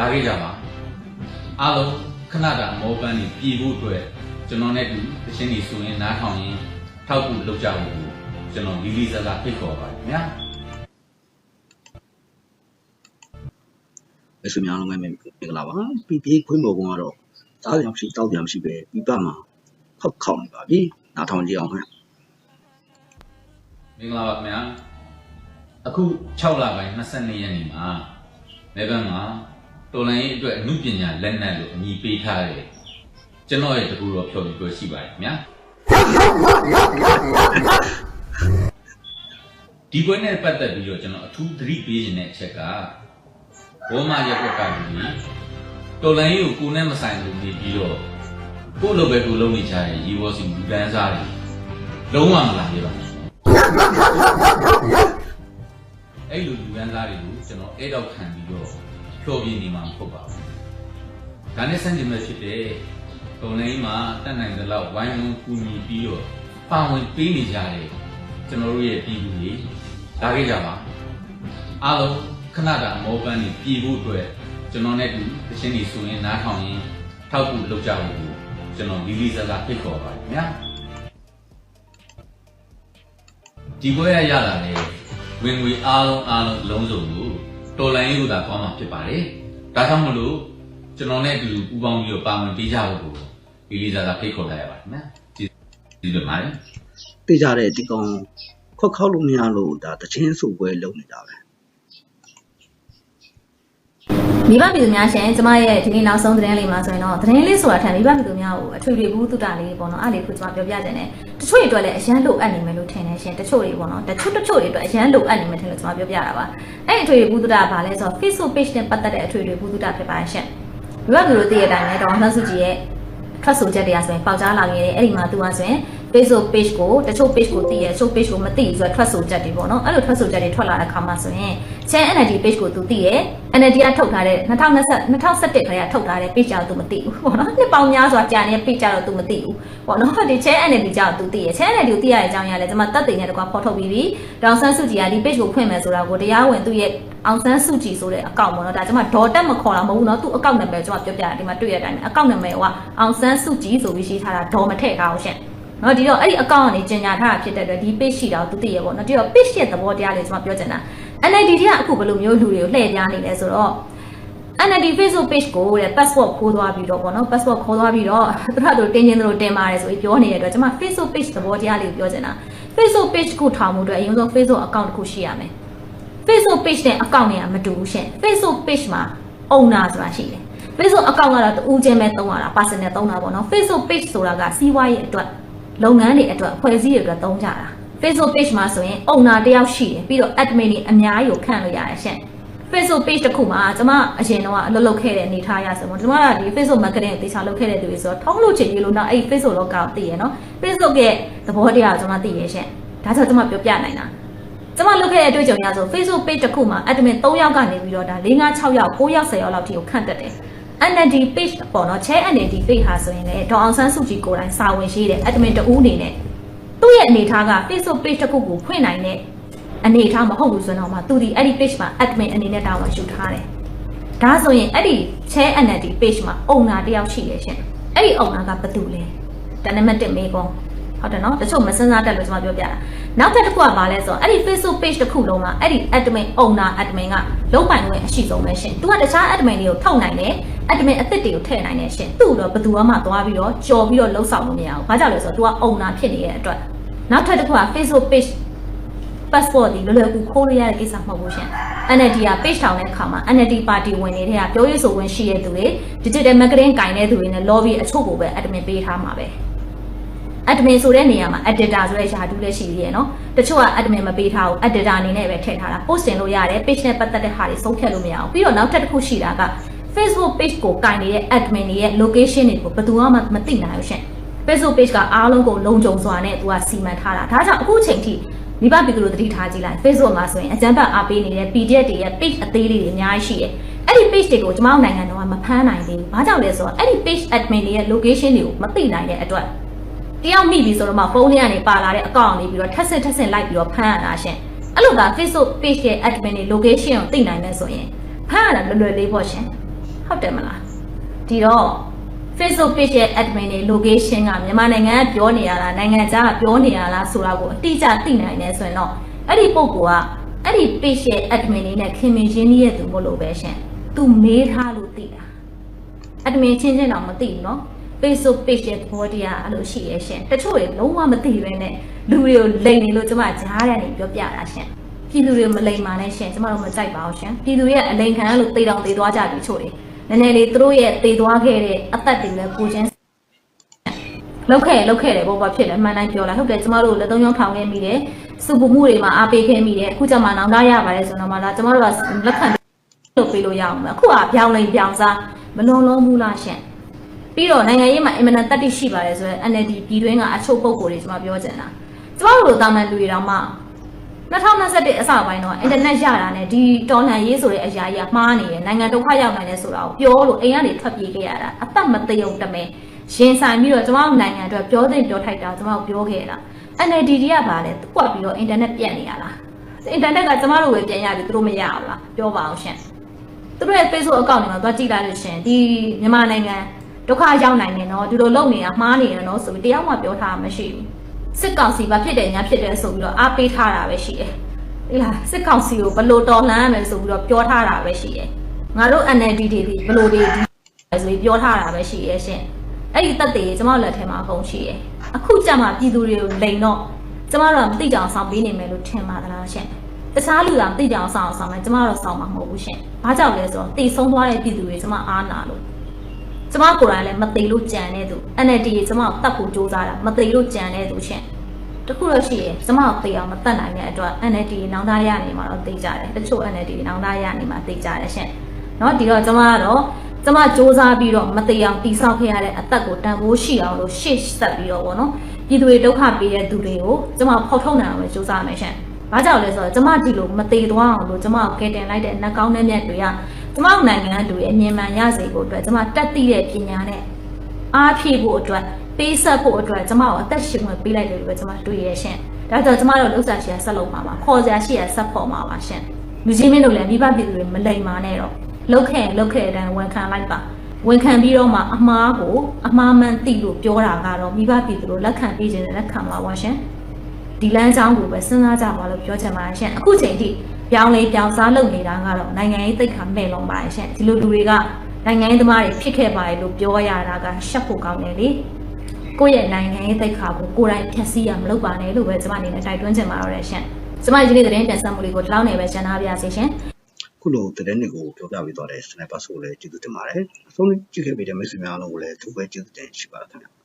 လာခဲ့ကြပါအားလုံးခဏတာမောပန်းနေပြည်ဖို့အတွက်ကျွန်တော်နဲ့တူတခြင်းနေဆိုရင်နားထောင်ရင်ထောက်ကူလုပ်ကြဖို့ကိုကျွန်တော်လီလီဆလာဖိတ်ခေါ်ပါတယ်ခင်ဗျာအဆွေများလုံးပဲမင်္ဂလာပါပြီးပြီးခွင့်ပေါ်ကတော့စားကြမရှိတောက်ကြမရှိပဲပြီးပတ်မှာခောက်ခောက်နေပါပြီနားထောင်ကြည့်အောင်ဟဲ့မင်္ဂလာပါခင်ဗျာအခု6လပိုင်း22ရက်နေ့မှာမဲဘန်မှာ တော်လိုင်းရေးအတွက်အမှုပညာလက်နက်လို့အမည်ပေးထားတယ်ကျွန်တော်ရဲ့တကူတော်ဖြော်ပြပွဲရှိပါတယ်ခင်ဗျာဒီပွဲနဲ့ပတ်သက်ပြီးတော့ကျွန်တော်အထူးသတိပေးခြင်းတဲ့အချက်ကဘောမရက်ွက်ကလူကြီးတော်လိုင်းရေးကိုကိုယ်နဲ့မဆိုင်လို့နေပြီးတော့ကိုယ့်လိုပဲကိုယ်လုံးနေချင်ရေဘောစီလူတန်းစားတွေလုံးဝမလာရပါဘူးအဲ့လိုလူရန်သားတွေကိုကျွန်တော်အဲ့တော့ခံပြီးတော့ ဖြောပြနေမှာမဟုတ်ပါဘူး။ဒါနဲ့ဆန့်ကျင်မဲ့ဖြစ်တဲ့ဒုံလိုင်းမှာတက်နိုင်တဲ့လောက်ဝိုင်းဝန်းကူညီပြီးတော့ပါဝင်ပေးနေကြတဲ့ကျွန်တော်တို့ရဲ့ပြည်သူတွေလာခဲ့ကြပါ။အားလုံးခဏတာမောပန်းနေပြည်ဖို့အတွက်ကျွန်တော်နဲ့တူတခြင်းနေဆိုရင်နားထောင်ရင်ထောက်ကူလုပ်ကြဖို့ကိုကျွန်တော်လီလီဆလာဖိတ်ခေါ်ပါတယ်ခင်ဗျာ။ဒီပွဲရရလာတဲ့ဝင်ငွေအားလုံးအားလုံးလုံးစုံကို တော်လိုင်းရေးကိုသာကောင်းမှာဖြစ်ပါတယ်။ဒါကြောင့်မလို့ကျွန်တော်နဲ့အတူတူပူးပေါင်းပြီးတော့ပါဝင်ပေးကြဖို့ကိုဒီလေးစားသာဖိတ်ခေါ်လိုက်ရပါတယ်နော်။ကျေးဇူးတင်ပါတယ်သိကြတဲ့ဒီကောင်ခောက်ခောက်လို့မရလို့ဒါတချင်းစုပွဲလုပ်နေတာပဲ မိဘပြည်သူများရှင်ကျမရဲ့ဒီနေ့နောက်ဆုံးသတင်းလေးမှာဆိုရင်တော့သတင်းလေးဆိုတာထက်မိဘပြည်သူများကိုအထွေထွေဘူးတုတလေးပေါ့နော်အဲ့လေးကိုကျမပြောပြခြင်းနဲ့တချို့တွေအတွက်လည်းအရန်လိုအပ်နေမယ်လို့ထင်တယ်ရှင်တချို့တွေပေါ့နော်တချို့တချို့တွေအတွက်အရန်လိုအပ်နေမယ်ထင်လို့ကျမပြောပြတာပါအဲ့ဒီအထွေထွေဘူးတုတကဘာလဲဆိုတော့ Facebook page နဲ့ပတ်သက်တဲ့အထွေထွေဘူးတုတဖြစ်ပါရှင်မိဘပြည်သူတို့သိရတဲ့အတိုင်းပဲတော့မတ်စုကြည်ရဲ့ထွက်ဆိုချက်တွေကဆိုရင်ပေါက်ကြားလာခဲ့တယ်အဲ့ဒီမှာသူကဆိုရင် Facebook page ကိုတချို့ page ကိုသိရတချို့ page ကိုမသိဘူးဆိုတော့ထွက်ဆိုချက်တွေပေါ့နော်အဲ့လိုထွက်ဆိုချက်တွေထွက်လာတဲ့ခါမှာဆိုရင် Chain NLD page ကိုသူသိရ NLD ကထုတ်ထားတဲ့2020 2021ခါကထုတ်ထားတဲ့ page ကြောင့်သူမသိဘူးပေါ့နော်နှစ်ပေါင်းများစွာကြာနေတဲ့ page ကြောင့်သူမသိဘူးပေါ့နော်ဒီ Chain NLD ကြောင့်သူသိရ Chain NLD ကိုသိရတဲ့အကြောင်းအရာလဲကျွန်မတက်သိနေတကွာဖော်ထုတ်ပြီးပြီဒေါန်ဆန်းစုကြည်ကဒီ page ကိုဖွင့်မယ်ဆိုတာကိုတရားဝင်သူ့ရဲ့အောင်ဆန်းစုကြည်ဆိုတဲ့အကောင့်ပေါ့နော်ဒါကျွန်မဒေါ်တက်မခေါ်တာမဟုတ်ဘူးနော်သူ့အကောင့်နာမည်ကျွန်မပြောပြတာဒီမှာတွေ့ရတဲ့အတိုင်းပဲအကောင့်နာမည်ကအောင်ဆန်းစုကြည်ဆိုပြီးရှိထားတာဒေါ်မထည့်ထားအောင်ရှင့် နော်ဒီတော့အဲ့ဒီအကောင့်ကနေကြီးညာထားတာဖြစ်တဲ့အတွက်ဒီ page ရှိတာကိုသူသိရပေါ့နော်ဒီတော့ page ရဲ့သဘောတရားလေးကျွန်မပြောချင်တာ NLD ကအခုဘယ်လိုမျိုးလူတွေကိုလှည့်ပြားနေလဲဆိုတော့ NLD Facebook page ကိုတဲ့ passport ခိုးသွားပြီးတော့ပေါ့နော် passport ခိုးသွားပြီးတော့သူတို့တို့တင်ချင်းတို့တင်ပါတယ်ဆိုပြီးပြောနေတဲ့အတွက်ကျွန်မ Facebook page သဘောတရားလေးကိုပြောချင်တာ Facebook page ကိုထောင်မှုအတွက်အရင်ဆုံး Facebook account တစ်ခုရှိရမယ် Facebook page နဲ့ account နဲ့ကမတူဘူးရှင် Facebook page မှာ owner ဆိုတာရှိတယ် Facebook account ကတော့တူးချင်းပဲသုံးရတာ personal သုံးတာပေါ့နော် Facebook page ဆိုတာကစီးပွားရေးအတွက် လုပ်ငန်းတွေအတွက်အဖွဲ့အစည်းတွေအတွက်သုံးကြတာ Facebook page မှာဆိုရင် owner တယောက်ရှိတယ်ပြီးတော့ admin တွေအများကြီးကိုခန့်လို့ရတယ်ရှင် Facebook page တစ်ခုမှာကျွန်မအရင်တော့အလုပ်လုပ်ခဲ့တဲ့အနေထားရဆိုတော့ကျွန်မကဒီ Facebook marketing ကိုတေချာလုပ်ခဲ့တဲ့သူတွေဆိုတော့ထုံးလို့ချင်ရေးလို့တော့အဲ့ဒီ Facebook လောကကိုသိရနော် Facebook ရဲ့သဘောတရားကိုကျွန်မသိရရှင်ဒါကြောင့်ကျွန်မပြောပြနိုင်တာကျွန်မလုပ်ခဲ့တဲ့အတွေ့အကြုံရဆို Facebook page တစ်ခုမှာ admin 3ယောက်ကနေပြီးတော့ဒါ4 5 6ယောက်9ယောက်10ယောက်လောက်ထိကိုခန့်တက်တယ် NLD page ပေါ့နော် chair NLD page ဟာဆိုရင်လည်းဒေါအောင်ဆန်းစုကြည်ကိုယ်တိုင်စာဝင်ရှိတဲ့ admin တဦးအနေနဲ့သူ့ရဲ့အနေထားက Facebook page တစ်ခုကိုဖွင့်နိုင်တဲ့အနေထားမဟုတ်ဘူးဆိုတော့မှသူဒီအဲ့ဒီ page မှာ admin အနေနဲ့တာဝန်ယူထားတယ်ဒါဆိုရင်အဲ့ဒီ chair NLD page မှာ owner တယောက်ရှိတယ်ရှင်အဲ့ဒီ owner ကဘယ်သူလဲဒါနံပါတ်1မေးခွန်း ဟုတ်တယ်နော်တချို့မစင်စားတက်လို့ကျွန်မပြောပြတာနောက်ထပ်တစ်ခုကဘာလဲဆိုတော့အဲ့ဒီ Facebook page တစ်ခုလုံးမှာအဲ့ဒီ admin owner admin ကလုံးပိုင်ခွင့်အရှိဆုံးပဲရှင်။ तू ကတခြား admin တွေကိုထောက်နိုင်တယ် admin အသစ်တွေကိုထည့်နိုင်တယ်ရှင်။သူ့တော့ဘယ်သူမှသွားပြီးတော့ကြော်ပြီးတော့လှုပ်ဆောင်လို့မရဘူး။ဘာကြောင့်လဲဆိုတော့ तू က owner ဖြစ်နေတဲ့အတွက်နောက်ထပ်တစ်ခုက Facebook page passport ဒီလွယ်လွယ်ကူခိုးလို့ရတဲ့ကိစ္စမဟုတ်ဘူးရှင်။ NLD က page ထောင်တဲ့အခါမှာ NLD ပါတီဝင်နေတဲ့ကပြောရေးဆိုခွင့်ရှိတဲ့သူတွေ digital marketing ကင်တဲ့သူတွေနဲ့ lobby အချို့ကိုပဲ admin ပေးထားမှာပဲ။ admin ဆိုတဲ့နေရာမှာ editor ဆိုတဲ့ယာတူးလည်းရှိသေးတယ်နော်တချို့က admin မပေးထားဘူး editor အနေနဲ့ပဲထည့်ထားတာ post တင်လို့ရတယ် page နဲ့ပတ်သက်တဲ့ဟာတွေဆုံးဖြတ်လို့မရဘူးပြီးတော့နောက်ထပ်တစ်ခုရှိတာက Facebook page ကိုကင်နေတဲ့ admin တွေရဲ့ location တွေကိုဘယ်သူမှမသိနိုင်ဘူးရှင် Facebook page ကအားလုံးကိုလုံခြုံစွာနဲ့သူကစီမံထားတာဒါကြောင့်အခုချိန်ထိမိဘပြည်သူတို့သတိထားကြည့်လိုက် Facebook မှာဆိုရင်အကြမ်းဖက်အားပေးနေတဲ့ PDF တွေရဲ့ page အသေးလေးတွေအများကြီးရှိတယ်အဲ့ဒီ page တွေကိုကျွန်မတို့နိုင်ငံတော်ကမဖမ်းနိုင်သေးဘူး။ဘာကြောင့်လဲဆိုတော့အဲ့ဒီ page admin တွေရဲ့ location တွေကိုမသိနိုင်တဲ့အတွက် တယောက်မိပြီဆိုတော့မှဖုန်းထဲကနေပါလာတဲ့အကောင့်ကနေပြီးတော့ထက်ဆင့်ထက်ဆင့်လိုက်ပြီးတော့ဖမ်းရတာရှင်အဲ့လိုက Facebook page ရဲ့ admin တွေ location ကိုသိနိုင်မယ်ဆိုရင်ဖမ်းရတာလွယ်လွယ်လေးပေါ့ရှင် ဟုတ်တယ်မလားဒီတော့ Facebook page ရဲ့ admin တွေ location ကမြန်မာနိုင်ငံကပြောနေရလားနိုင်ငံခြားကပြောနေရလားဆိုတာကိုအတိအကျသိနိုင်တယ်ဆိုရင်တော့အဲ့ဒီပုံကအဲ့ဒီ page ရဲ့ admin တွေနဲ့ခင်မင်ရင်းနှီးရသူမလို့ပဲရှင်သူမေးထားလို့သိတာ admin ချင်းချင်းတော့မသိဘူးเนาะ Facebook page ရဲ့သဘောတရားအဲ့လိုရှိရဲ့ရှင်တချို့တွေလုံးဝမသိဘဲနဲ့လူတွေကိုလိန်နေလို့ကျမကြားရတယ်နေပြောပြတာရှင်ပြည်သူတွေမလိန်ပါနဲ့ရှင်ကျမတို့မကြိုက်ပါဘူးရှင်ပြည်သူတွေရဲ့အလိန်ခံရလို့တေတောင်တေသွားကြပြီချို့တွေနည်းနည်းလေးသူတို့ရဲ့တေသွားခဲ့တဲ့အသက်တွေလည်းကိုချင်းလောက်ခဲ့လောက်ခဲ့တယ်ဘောဘာဖြစ်လဲမှန်တိုင်းပြောလာဟုတ်တယ်ကျမတို့လက်သုံးချောင်းထောင်ခဲ့မိတယ်စုပမှုတွေမှာအားပေးခဲ့မိတယ်အခုကျမှနောင်တရပါတယ်ဆိုတော့မှဒါကျမတို့ကလက်ခံလုပ်ပေးလို့ရအောင်မယ်အခုကပြောင်းလိန်ပြောင်းစားမလွန်လုံးဘူးလားရှင် ပြီးတော့နိုင်ငံရေးမှာအင်မတန်တက်တိရှိပါတယ်ဆိုတော့ NLD ပြည်တွင်းကအချုပ်ပုဂ္ဂိုလ်တွေကျွန်မပြောချင်တာကျမတို့လိုတာမန်လူတွေတောင်မှ2021အစပိုင်းတော့အင်တာနက်ရတာနဲ့ဒီတော်လှန်ရေးဆိုတဲ့အရာကြီးကမှားနေတယ်နိုင်ငံဒုက္ခရောက်နိုင်တယ်ဆိုတာကိုပြောလို့အိမ်ကနေထွက်ပြေးခဲ့ရတာအသက်မတယုံတမဲရင်ဆိုင်ပြီးတော့ကျမတို့နိုင်ငံအတွက်ပြောသင့်ပြောထိုက်တာကျမတို့ပြောခဲ့တာ NLD တွေကပါလေကွက်ပြီးတော့အင်တာနက်ပြတ်နေရလားအင်တာနက်ကကျမတို့ပဲပြန်ရပြီသူတို့မရဘူးလားပြောပါအောင်ရှင်သူတို့ရဲ့ Facebook account တွေမှာသွားကြည့်လိုက်လို့ရှရင်ဒီမြန်မာနိုင်ငံ ဒုက္ခရောက်နိုင်တယ်နော်ဒီလိုလုပ်နေတာမှားနေတယ်နော်ဆိုပြီးတရားမှပြောထားတာမရှိဘူးစစ်ကောင်စီဘာဖြစ်တယ်ညာဖြစ်တယ်ဆိုပြီးတော့အားပေးထားတာပဲရှိတယ်ဒီလားစစ်ကောင်စီကိုဘလို့တော်လှန်ရမယ်ဆိုပြီးတော့ပြောထားတာပဲရှိတယ်ငါတို့ NLD တွေဒီဘလို့တွေဒီဆိုပြီးပြောထားတာပဲရှိရဲ့ရှင်အဲ့ဒီတက်တွေကျမတို့လက်ထဲမှာအကုန်ရှိရဲ့အခုကြမှာပြည်သူတွေကိုလိန်တော့ကျမတို့ကမသိကြအောင်ဆောင်ပေးနေမယ်လို့ထင်ပါသလားရှင်တခြားလူကမသိကြအောင်ဆောင်အောင်ဆောင်မယ်ကျမတော့ဆောင်မှာမဟုတ်ဘူးရှင်။ဘာကြောင့်လဲဆိုတော့တည်ဆုံးသွားတဲ့ပြည်သူတွေကျမအားနာလို့ ကျမကိုယ်တိုင်လည်းမသိလို့ကြံနေသူ NLD ရေကျမကိုတတ်ဖို့ကြိုးစားတာမသိလို့ကြံနေသူရှင်။တခုတော့ရှိရင်ကျမကိုသိအောင်မတတ်နိုင်တဲ့အတွက် NLD ရေနောင်သားရနေမှာတော့သိကြတယ်။တချို့ NLD ရေနောင်သားရနေမှာသိကြတယ်ရှင်။เนาะဒီတော့ကျမကတော့ကျမစ조사ပြီးတော့မသိအောင်တိဆောက်ခဲ့ရတဲ့အသက်ကိုတန်ဖိုးရှိအောင်လို့ရှေ့ဆက်ပြီးတော့ဗောနော်ပြည်သူတွေဒုက္ခပေးတဲ့သူတွေကိုကျမဖောက်ထုတ်နိုင်အောင်ပဲစ조사မယ်ရှင်။ဘာကြောင့်လဲဆိုတော့ကျမဒီလိုမသေးသွားအောင်လို့ကျမကိုကဲတင်လိုက်တဲ့နှကောင်းတဲ့မြတ်တွေက ကျမတို့နိုင်ငံလူတွေအမြင်မှန်ရစေဖို့အတွက်ကျမတက်သိတဲ့ပညာနဲ့အားဖြည့်ဖို့အတွက်ပေးဆက်ဖို့အတွက်ကျမကိုအသက်ရှင်ဝင်ပေးလိုက်တယ်လို့ပဲကျမတွေ့ရရှင်။ဒါကြောင့်ကျမတို့လှုပ်ရှားရှိရဆက်လုပ်မှာပါခေါ်စရာရှိရဆက်ဖို့မှာပါရှင်။လူချင်းမင်းတို့လည်းမိဘပြည်သူတွေမလိမ်ပါနဲ့တော့လှုပ်ခဲ့ရင်လှုပ်ခဲ့တဲ့အတိုင်းဝန်ခံလိုက်ပါဝန်ခံပြီးတော့မှအမားကိုအမားမှန်သိလို့ပြောတာကတော့မိဘပြည်သူတို့လက်ခံပေးခြင်းနဲ့လက်ခံပါပါရှင်။ဒီလမ်းကြောင်းကိုပဲစဉ်းစားကြပါလို့ပြောချင်ပါတယ်ရှင်အခုချိန်ထိ ပြောင်းလဲပြောင်းစားလုပ်နေတာကတော့နိုင်ငံရေးသိက္ခာမဲ့လုံးပါတယ်ရှင်ဒီလိုလူတွေကနိုင်ငံရေးသမားတွေဖြစ်ခဲ့ပါတယ်လို့ပြောရတာကရှက်ဖို့ကောင်းတယ်လေကိုယ့်ရဲ့နိုင်ငံရေးသိက္ခာကိုကိုယ်တိုင်ဖျက်ဆီးရမလုပ်ပါနဲ့လို့ပဲကျွန်မအနေနဲ့တိုက်တွန်းချင်ပါတော့တယ်ရှင်ကျွန်မဒီနေ့သတင်းပြန်ဆက်မှုလေးကိုဒီလောက်နေပဲရှင်းထားပါရစေရှင်ခုလိုတဲ့တွေကိုပြောပြပေးသွားတဲ့ sniper ဆိုလည်းကျေးဇူးတင်ပါတယ်အဆုံးလေးကြည့်ခဲ့ပြီးတဲ့မိတ်ဆွေများအားလုံးကိုလည်းသူပဲကျေးဇူးတင်ရှိပါခင်ဗျာ